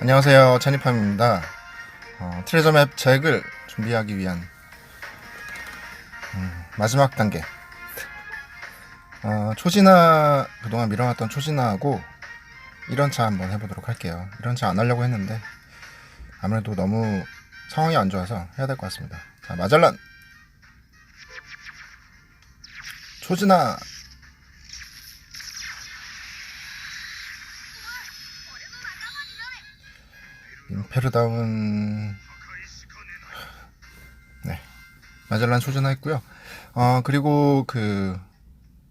안녕하세요. 찬이팜입니다. 어, 트레저 맵 잭을 준비하기 위한 음, 마지막 단계. 어, 초진화 그동안 밀어놨던 초진화하고 1원차 한번 해보도록 할게요. 1원차 안 하려고 했는데 아무래도 너무 상황이 안 좋아서 해야 될 것 같습니다. 자 마잘란! 초진화 페르다운 네 마젤란 소전화 했고요. 어 그리고 그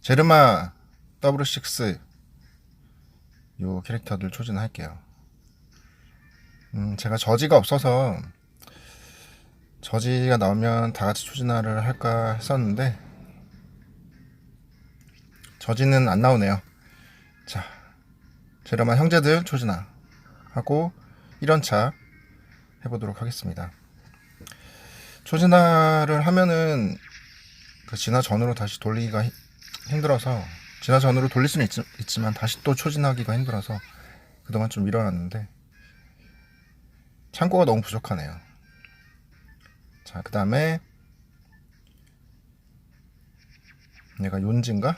제르마 W6 요 캐릭터들 초진할게요. 음 제가 저지가 없어서 저지가 나오면 다 같이 초진화를 할까 했었는데 저지는 안 나오네요. 자 제르마 형제들 초진화 하고 1원차 해보도록 하겠습니다. 초진화를 하면은 그 진화 전으로 다시 돌리기가 히- 힘들어서 진화 전으로 돌릴 수는 있, 지만 다시 또 초진하기가 힘들어서 그동안 좀 밀어놨는데 창고가 너무 부족하네요. 자, 그 다음에 얘가 윤진가?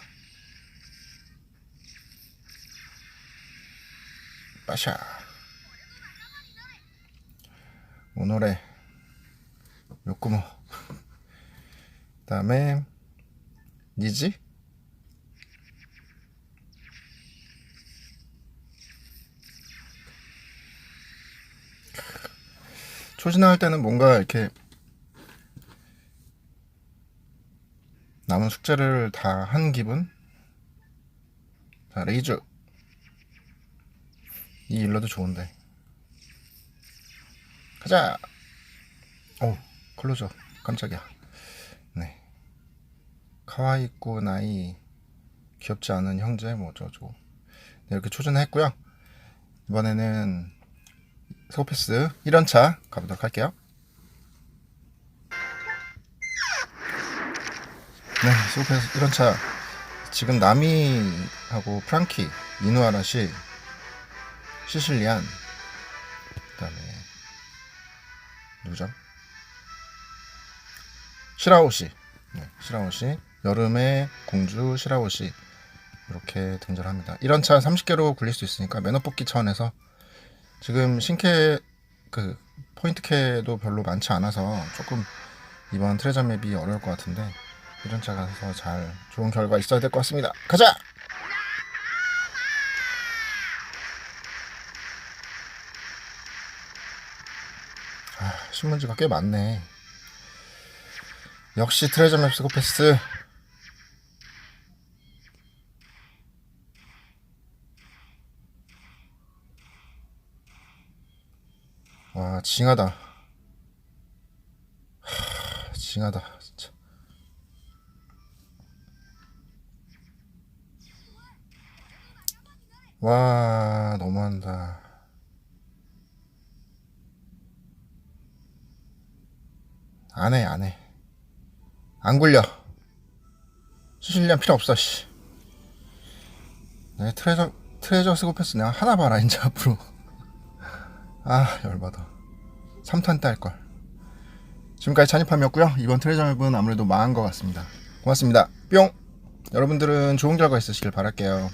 빠샤. 오노레 요꾸모. 그 다음에 니지? 초진화 할 때는 뭔가 이렇게 남은 숙제를 다 한 기분? 자 레이즈 이 일러도 좋은데 가자. 오, 클로저. 깜짝이야. 네. 카와이쿠 나이 귀엽지 않은 형제 뭐 어쩌고 네, 이렇게 초전했고요. 이번에는 스코패스 1원차 가보도록 할게요. 네, 스코패스 1원차 지금 나미하고 프랑키, 이누아라시, 시실리안 그 다음에 누구죠? 시라오시. 네, 시라오시. 여름의 공주 시라오시. 이렇게 등장합니다. 1원차 30개로 굴릴 수 있으니까 매너 뽑기 차원에서 지금 신캐 그 포인트 캐도 별로 많지 않아서 조금 이번 트레저 맵이 어려울 것 같은데 1원차 가서 잘 좋은 결과 있어야 될 것 같습니다. 가자! 아, 신문지가 꽤 많네. 역시 트레저 맵 스코패스. 와, 징하다. 하, 징하다, 진짜. 와, 너무한다. 안 해, 안 해. 안 굴려. 수실리안 필요 없어, 씨. 내 트레저, 트레저 스고패스 내가 하나 봐라, 이제 앞으로. 아, 열받아. 3탄 딸걸. 지금까지 찬입함이었고요 이번 트레저 맵은 아무래도 망한 것 같습니다. 고맙습니다. 뿅! 여러분들은 좋은 결과 있으시길 바랄게요.